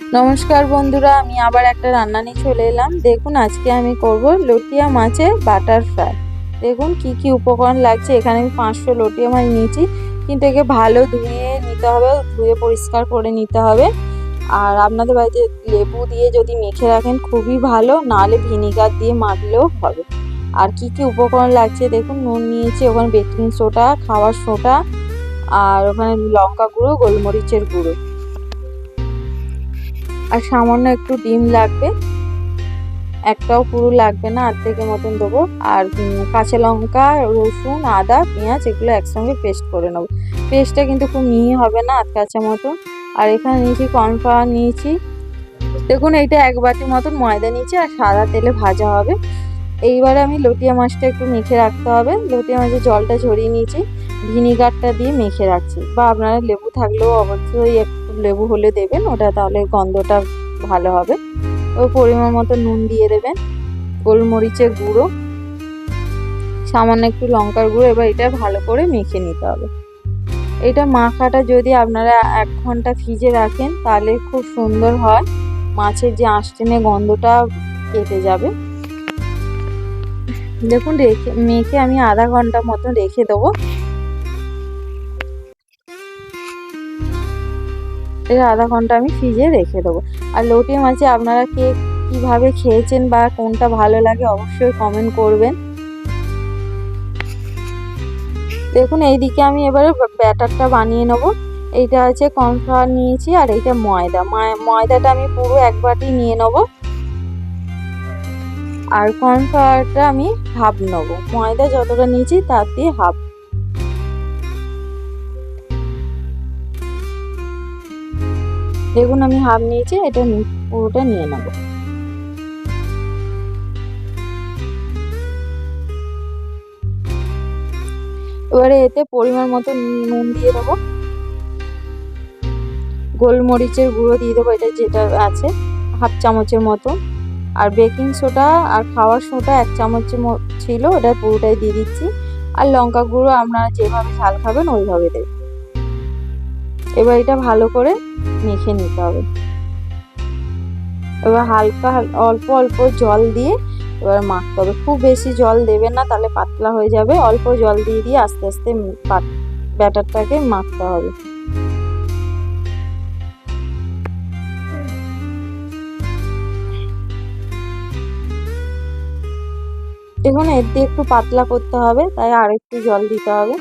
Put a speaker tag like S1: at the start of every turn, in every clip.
S1: নমস্কার বন্ধুরা, আমি আবার একটা রান্না নিয়ে চলে এলাম। দেখুন, আজকে আমি করব লটিয়া মাছের বাটার ফ্রাই। দেখুন, কি কি উপকরণ লাগছে। এখানে আমি পাঁচশো লটিয়া মাছ নিয়েছি। কিন্তু একে ভালো ধুয়ে নিতে হবে, ধুয়ে পরিষ্কার করে নিতে হবে। আর আপনাদের বাড়িতে লেবু দিয়ে যদি মেখে রাখেন, খুবই ভালো। নাহলে ভিনিগার দিয়ে মাখলেও হবে। আর কি কি উপকরণ লাগছে? দেখুন, নুন নিয়েছি, ওখানে বেকিং সোডা, খাওয়ার সোডা, আর ওখানে লঙ্কা গুঁড়ো, গোলমরিচের গুঁড়ো। আর সামান্য একটু ডিম লাগবে। একটাও পুরো লাগবে না অর্ধেকের মতন দেবো। আর কাঁচা লঙ্কা, রসুন, আদা, পেঁয়াজ এগুলো একসঙ্গে পেস্ট করে নেব। পেস্টটা কিন্তু খুব মিহি হবে না আধ কাঁচা মতো আর এখানে নিয়েছি কর্নফ্লাওয়ার নিয়েছি, দেখুন এইটা এক বাটি মতন ময়দা নিয়েছি আর সাদা তেলে ভাজা হবে। এইবারে আমি লটিয়া মাছটা একটু মেখে রাখতে হবে। লটিয়া মাছের জলটা ঝরিয়ে নিয়েছি। ভিনিগারটা দিয়ে মেখে রাখছি। বা আপনারা লেবু থাকলেও অবশ্যই লেবু হলে দেবেন, ওটা তাহলে গন্ধটা ভালো হবে। ও পরিমাণ মতো নুন দিয়ে দেবেন, গোলমরিচের গুঁড়ো, সামান্য একটু লঙ্কার গুঁড়ো, এবার এটা ভালো করে মেখে নিতে হবে। এটা মাখাটা যদি আপনারা এক ঘণ্টা ফ্রিজে রাখেন, তাহলে খুব সুন্দর হয়, মাছের যে আঁশটেনে গন্ধটা কেটে যাবে। দেখুন, রেখে, মেখে আমি আধা ঘণ্টা মতো রেখে দেবো। এর আধা ঘণ্টা আমি ফ্রিজে রেখে দেবো। আর লটি মাছে আপনারা কে কীভাবে খেয়েছেন বা কোনটা ভালো লাগে অবশ্যই কমেন্ট করবেন। দেখুন, এইদিকে আমি এবারে ব্যাটারটা বানিয়ে নেব। এইটা আছে কর্নফ্লাওয়ার নিয়েছি আর এইটা ময়দা। ময়- ময়দাটা আমি পুরো এক বাটি নিয়ে নেব। আর কর্নফ্লাওয়ারটা আমি হাফ নেব। ময়দা যতটা নিয়েছি তার দিয়ে হাফ। দেখুন আমি হাফ নিয়েছি, এটা পুরোটা নিয়ে নেব। এবারে এতে পরিমাণ মতো নুন দিয়ে দেবো। গোলমরিচের গুঁড়ো দিয়ে দেবো, এটা যেটা আছে, হাফ চামচের মতো। আর বেকিং সোডা আর খাওয়ার সোডা এক চামচের ছিল, ওটা পুরোটাই দিয়ে দিচ্ছি। আর লঙ্কা গুঁড়ো আপনারা যেভাবে ঝাল খাবেন, ওইভাবে দেবেন। এবার এটা ভালো করে মেখে নিতে হবে। এবার হালকা অল্প অল্প জল দিয়ে এবার মাখতে হবে। খুব বেশি জল দেবেন না, তাহলে পাতলা হয়ে যাবে। অল্প জল দিয়ে দিয়ে আস্তে আস্তে ব্যাটারটাকে মাখতে হবে। দেখুন, এর দিয়ে একটু পাতলা করতে হবে, তাই আর একটু জল দিতে হবে।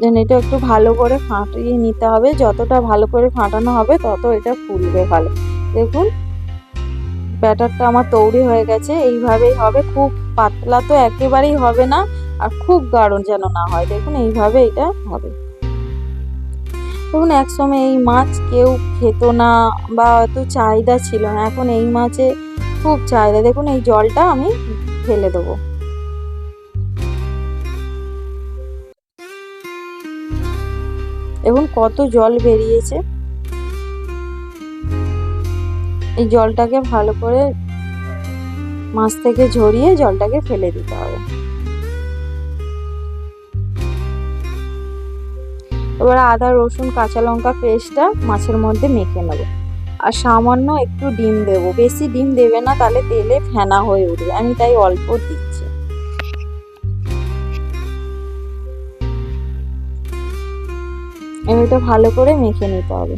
S1: দেন এটা একটু ভালো করে ফাটিয়ে নিতে হবে। যতটা ভালো করে ফাটানো হবে, তত এটা ফুলবে ভালো। দেখুন, ব্যাটারটা আমার তৈরি হয়ে গেছে। এইভাবেই হবে। খুব পাতলা তো একেবারেই হবে না, আর খুব গাঢ় যেন না হয়। দেখুন, এইভাবে এটা হবে। দেখুন, একসময় এই মাছ কেউ খেত না বা অত চাহিদা ছিল না। এখন এই মাছে খুব চাহিদা। দেখুন, এই জলটা আমি ফেলে দেবো। এবং কত জল বেরিয়েছে। এই জলটাকে ভালো করে মাছ থেকে ঝরিয়ে জলটাকে ফেলে দিতে হবে। এবার আদা, রসুন, কাঁচা লঙ্কা পেস্টটা মাছের মধ্যে মেখে নেব। আর সামান্য একটু ডিম দেব। বেশি ডিম দেবে না, তাহলে তেলে ফেনা হয়ে উঠবে। আমি তাই অল্প দিচ্ছি। এটা ভালো করে মেখে নিতে হবে।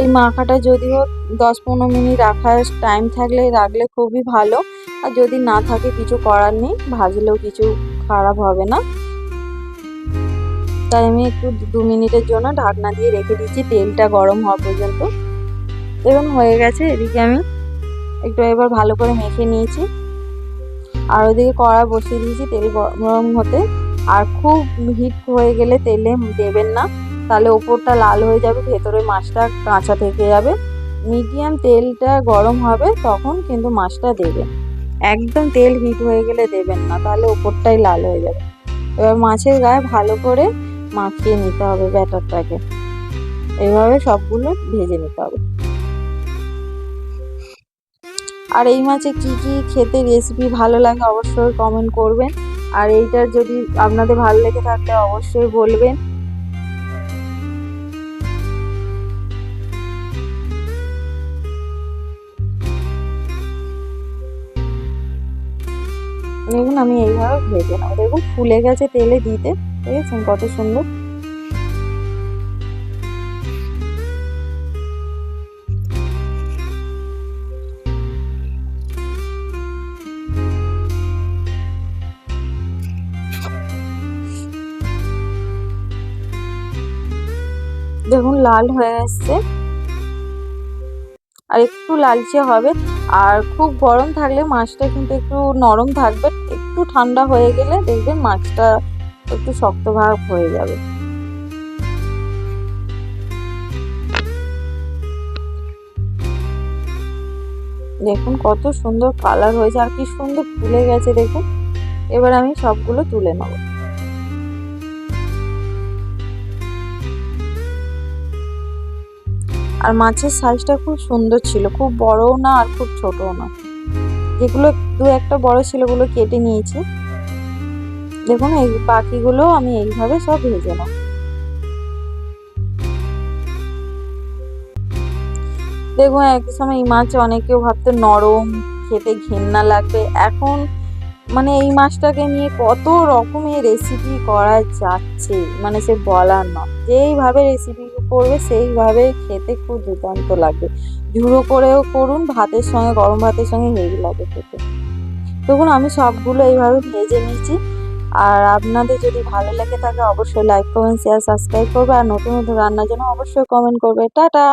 S1: এই মাখাটা যদিও দশ পনেরো মিনিট রাখার টাইম থাকলে রাখলে খুবই ভালো। আর যদি না থাকে, কিছু করার নেই, ভাজলেও কিছু খারাপ হবে না। তাই আমি একটু দু মিনিটের জন্য ঢাকনা দিয়ে রেখে দিচ্ছি, তেলটা গরম হওয়া পর্যন্ত। এবং হয়ে গেছে, এদিকে আমি একটু এবার ভালো করে মেখে নিয়েছি। আর ওদিকে কড়া বসিয়ে দিয়েছি, তেল গরম হতে। আর খুব হিট হয়ে গেলে তেলে দেবেন না, তাহলে ওপরটা লাল হয়ে যাবে, ভেতরে মাছটা কাঁচা থেকে যাবে। মিডিয়াম তেলটা গরম হবে, তখন কিন্তু মাছটা দেবেন। একদম তেল হিট হয়ে গেলে দেবেন না, তাহলে ওপরটাই লাল হয়ে যাবে। এবার মাছের গায়ে ভালো করে মাখিয়ে নিতে হবে ব্যাটারটাকে। এইভাবে সবগুলো ভেজে নিতে হবে। আর এই মাছে কি কি খেতে রেসিপি ভালো লাগে অবশ্যই কমেন্ট করবেন। আর এইটার যদি আপনাদের ভালো লেগে থাকলে অবশ্যই বলবেন। দেখুন, আমি এইভাবে ভেজে নেব। দেখুন, ফুলে গেছে তেলে দিতে। ঠিক আছে কত সুন্দর? দেখুন, লাল হয়ে আসছে। আর একটু লালচে হবে। আর খুব গরম থাকলে মাছটা কিন্তু একটু নরম থাকবে। একটু ঠান্ডা হয়ে গেলে দেখবেন মাছটা একটু শক্ত ভাব হয়ে যাবে। দেখুন, কত সুন্দর কালার হয়েছে। আর কি সুন্দর ফুলে গেছে, দেখুন। এবার আমি সবগুলো তুলে নেব। আর মাছের সাইজটা খুব সুন্দর ছিল। খুব বড়ও না আর খুব ছোটও না। যেগুলো দু একটা বড় ছিল ওগুলো কেটে নিয়েছি। দেখুন, এই বাকিগুলো আমি এইভাবে সব ভেজে নেব। দেখুন, এক সময় এই মাছ অনেকেও ভাবতে নরম, খেতে ঘেন্না লাগবে। এখন মানে এই মাছটাকে নিয়ে কত রকমের রেসিপি করা যাচ্ছে। মানে সে বলার নয়। যেইভাবে রেসিপি করবে সেইভাবে খেতে খুব দুর্দান্ত লাগে। ঝুড়ো করেও করুন, ভাতের সঙ্গে, গরম ভাতের সঙ্গে হেভি লাগে খেতে। তখন আমি সবগুলো এইভাবে ভেজে নিয়েছি। আর আপনাদের যদি ভালো লেগে থাকে, অবশ্যই লাইক কমেন্ট শেয়ার সাবস্ক্রাইব করবে। আর নতুন নতুন রান্নার জন্য অবশ্যই কমেন্ট করবে। টাটা!